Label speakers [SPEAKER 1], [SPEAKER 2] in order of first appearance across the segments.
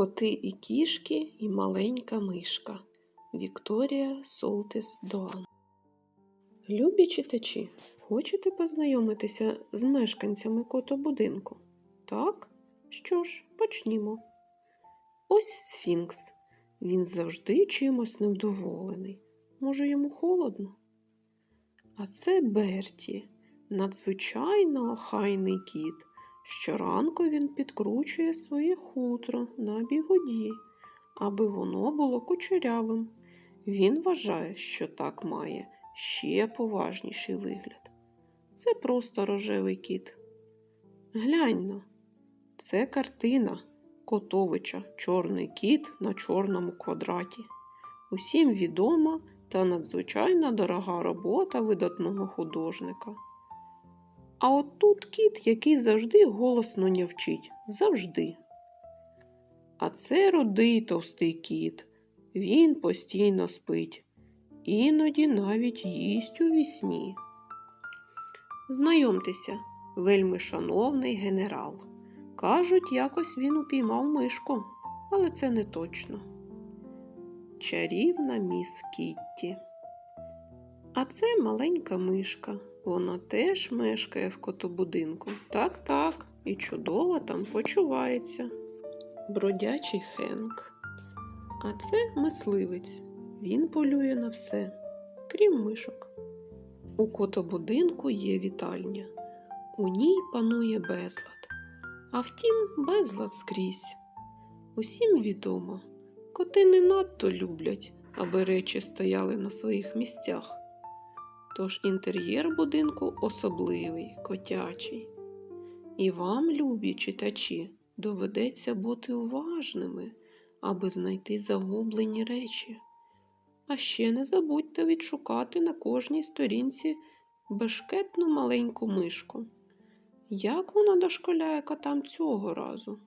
[SPEAKER 1] Коти і кішки і маленька мишка. Вікторія Солтис Доан. Любі читачі, хочете познайомитися з мешканцями котобудинку? Так? Що ж, почнімо. Ось Сфінкс. Він завжди чимось невдоволений. Може, йому холодно? А це Берті, надзвичайно охайний кіт. Щоранку він підкручує своє хутро на бігоді, аби воно було кучерявим. Він вважає, що так має ще поважніший вигляд. Це просто рожевий кіт. Гляньно, це картина Котовича Чорний кіт на чорному квадраті. Усім відома та надзвичайно дорога робота видатного художника. А от тут кіт, який завжди голосно нявчить. Завжди. А це рудий товстий кіт. Він постійно спить. Іноді навіть їсть у вісні. Знайомтеся, вельми шановний генерал. Кажуть, якось він упіймав мишку, але це не точно. Чарівна міс Кітті. А це маленька мишка. Вона теж мешкає в котобудинку. Так, так, і чудово там почувається. Бродячий Хенк. А це мисливець. Він полює на все, крім мишок. У котобудинку є вітальня. У ній панує безлад. А втім, безлад скрізь. Усім відомо, коти не надто люблять, аби речі стояли на своїх місцях. Тож інтер'єр будинку особливий, котячий. І вам, любі читачі, доведеться бути уважними, аби знайти загублені речі. А ще не забудьте відшукати на кожній сторінці бешкетну маленьку мишку. Як вона дошколяє котам цього разу?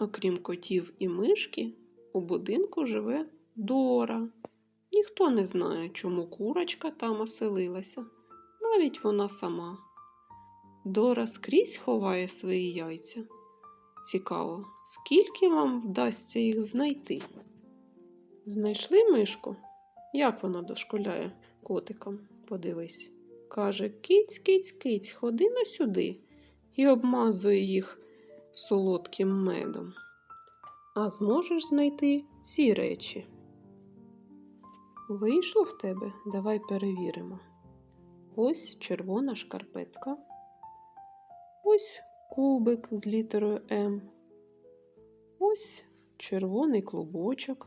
[SPEAKER 1] Окрім котів і мишки, у будинку живе Дора. Ніхто не знає, чому курочка там оселилася, навіть вона сама. Дора скрізь ховає свої яйця. Цікаво, скільки вам вдасться їх знайти? Знайшли мишку? Як вона дошкуляє котикам? Подивись. Каже киць, киць, киць, ходи на сюди і обмазує їх солодким медом. А зможеш знайти ці речі? Вийшло в тебе? Давай перевіримо. Ось червона шкарпетка. Ось кубик з літерою М. Ось червоний клубочок.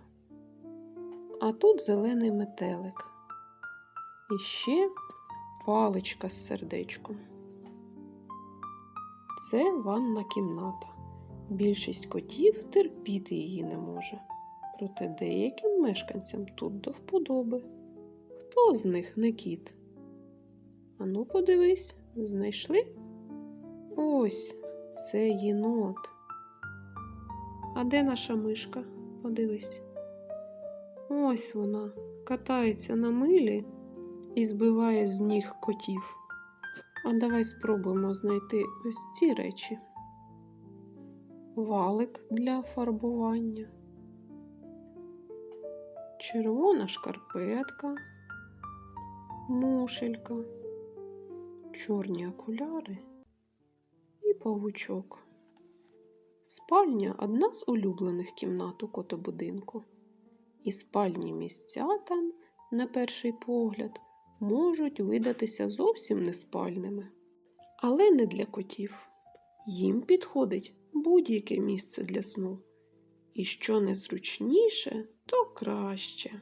[SPEAKER 1] А тут зелений метелик. І ще паличка з сердечком. Це ванна кімната. Більшість котів терпіти її не може. Проте деяким мешканцям тут до вподоби. Хто з них не кіт? Ану, подивись, знайшли? Ось це єнот. А де наша мишка? Подивись. Ось вона катається на милі і збиває з ніг котів. А давай спробуємо знайти ось ці речі. Валик для фарбування червона шкарпетка, мушелька, чорні окуляри і павучок. Спальня одна з улюблених кімнат у котобудинку. І спальні місця там, на перший погляд, можуть видатися зовсім неспальними. Але не для котів. Їм підходить будь-яке місце для сну. І що незручніше, то краще.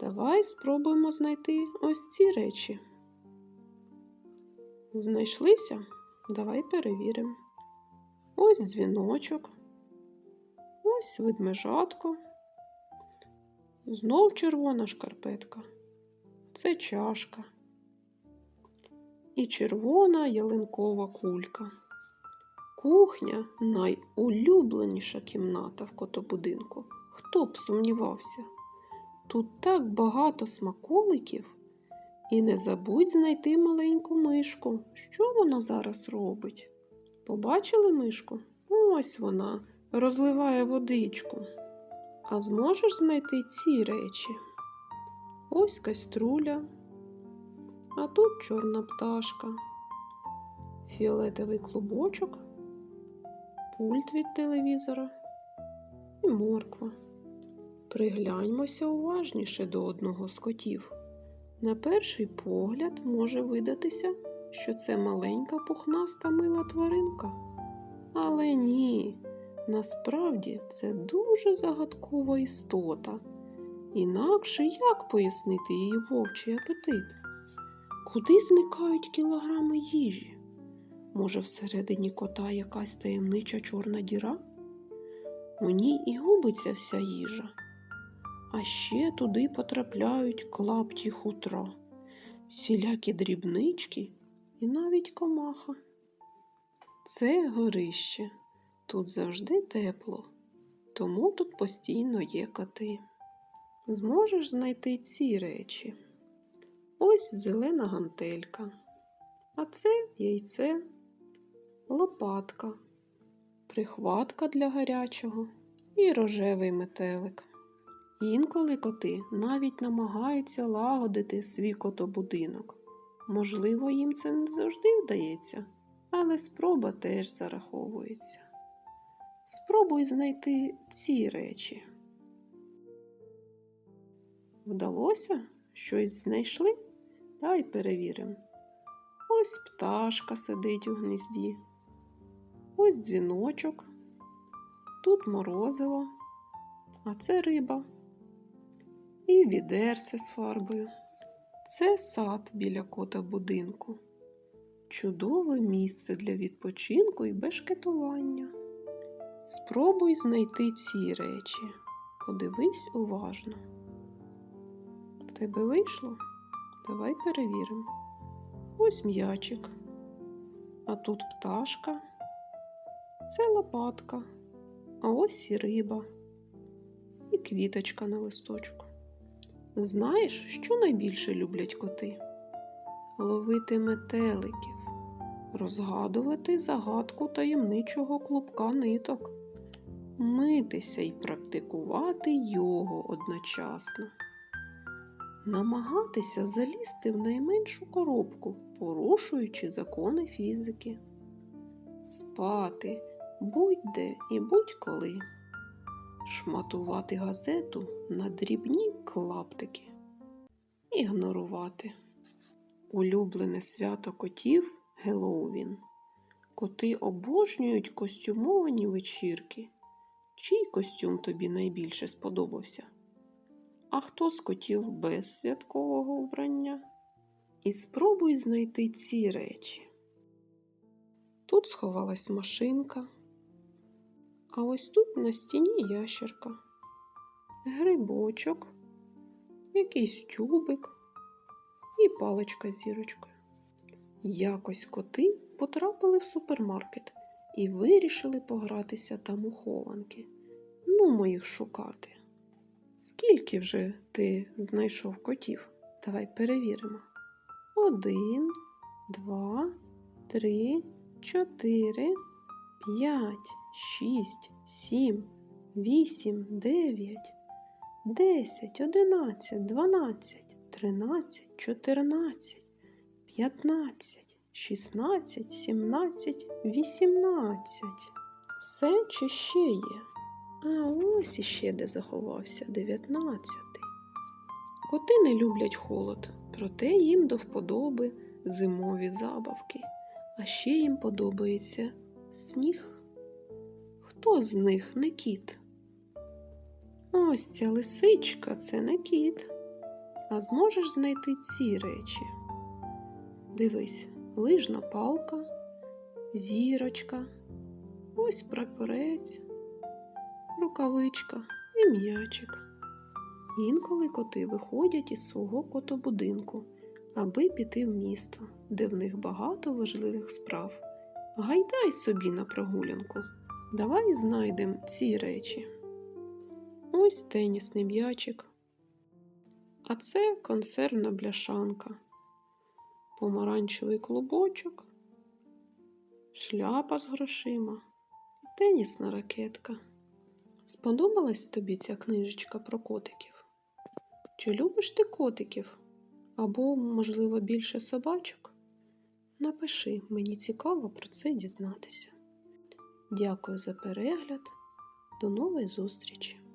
[SPEAKER 1] Давай спробуємо знайти ось ці речі. Знайшлися? Давай перевіримо. Ось дзвіночок, ось ведмежатко, знов червона шкарпетка. Це чашка і червона ялинкова кулька. Кухня найулюбленіша кімната в котобудинку. Хто б сумнівався? Тут так багато смаколиків. І не забудь знайти маленьку мишку. Що вона зараз робить? Побачили мишку? Ось вона розливає водичку. А зможеш знайти ці речі? Ось каструля, а тут чорна пташка, фіолетовий клубочок, пульт від телевізора і морква. Пригляньмося уважніше до одного з котів. На перший погляд може видатися, що це маленька пухнаста мила тваринка. Але ні, насправді це дуже загадкова істота. Інакше як пояснити її вовчий апетит? Куди зникають кілограми їжі? Може, всередині кота якась таємнича чорна діра? У ній і губиться вся їжа. А ще туди потрапляють клапті хутра, всілякі дрібнички і навіть комаха. Це горище. Тут завжди тепло, тому тут постійно є коти. Зможеш знайти ці речі. Ось зелена гантелька, а це яйце, лопатка, прихватка для гарячого і рожевий метелик. Інколи коти навіть намагаються лагодити свій котобудинок. Можливо, їм це не завжди вдається, але спроба теж зараховується. Спробуй знайти ці речі. Вдалося? Щось знайшли? Дай перевіримо. Ось пташка сидить у гнізді. Ось дзвіночок. Тут морозиво, а це риба. І відерце з фарбою. Це сад біля кота будинку. Чудове місце для відпочинку і бешкетування. Спробуй знайти ці речі. Подивись уважно. В тебе вийшло? Давай перевіримо. Ось м'ячик. А тут пташка. Це лопатка. А ось і риба. І квіточка на листочку. Знаєш, що найбільше люблять коти? Ловити метеликів, розгадувати загадку таємничого клубка ниток, митися і практикувати його одночасно, намагатися залізти в найменшу коробку, порушуючи закони фізики, спати будь-де і будь-коли шматувати газету на дрібні клаптики, ігнорувати. Улюблене свято котів Геловін. Коти обожнюють костюмовані вечірки. Чий костюм тобі найбільше сподобався? А хто з котів без святкового вбрання? І спробуй знайти ці речі. Тут сховалась машинка, а ось тут на стіні ящерка, грибочок, якийсь тюбик і паличка з зірочкою. Якось коти потрапили в супермаркет і вирішили погратися там у хованки. Ну, мо їх шукати. Скільки вже ти знайшов котів? Давай перевіримо. Один, два, три, чотири, п'ять, шість, сім, вісім, дев'ять, десять, одинадцять, дванадцять, тринадцять, чотирнадцять, п'ятнадцять, шістнадцять, сімнадцять, вісімнадцять. Все чи ще є? А ось іще де заховався дев'ятнадцятий. Коти не люблять холод, проте їм до вподоби зимові забавки, а ще їм подобається сніг. Хто з них не кіт? Ось ця лисичка це не кіт. А зможеш знайти ці речі? Дивись, лижна палка, зірочка, ось прапорець, рукавичка і м'ячик. Інколи коти виходять із свого котобудинку, аби піти в місто, де в них багато важливих справ. Гайдай собі на прогулянку. Давай знайдемо ці речі. Ось тенісний м'ячик. А це консервна бляшанка, помаранчевий клубочок, шляпа з грошима і Тенісна ракетка. Сподобалась тобі ця книжечка про котиків? Чи любиш ти котиків? Або, можливо, більше собачок? Напиши, мені цікаво про це дізнатися. Дякую за перегляд. До нової зустрічі!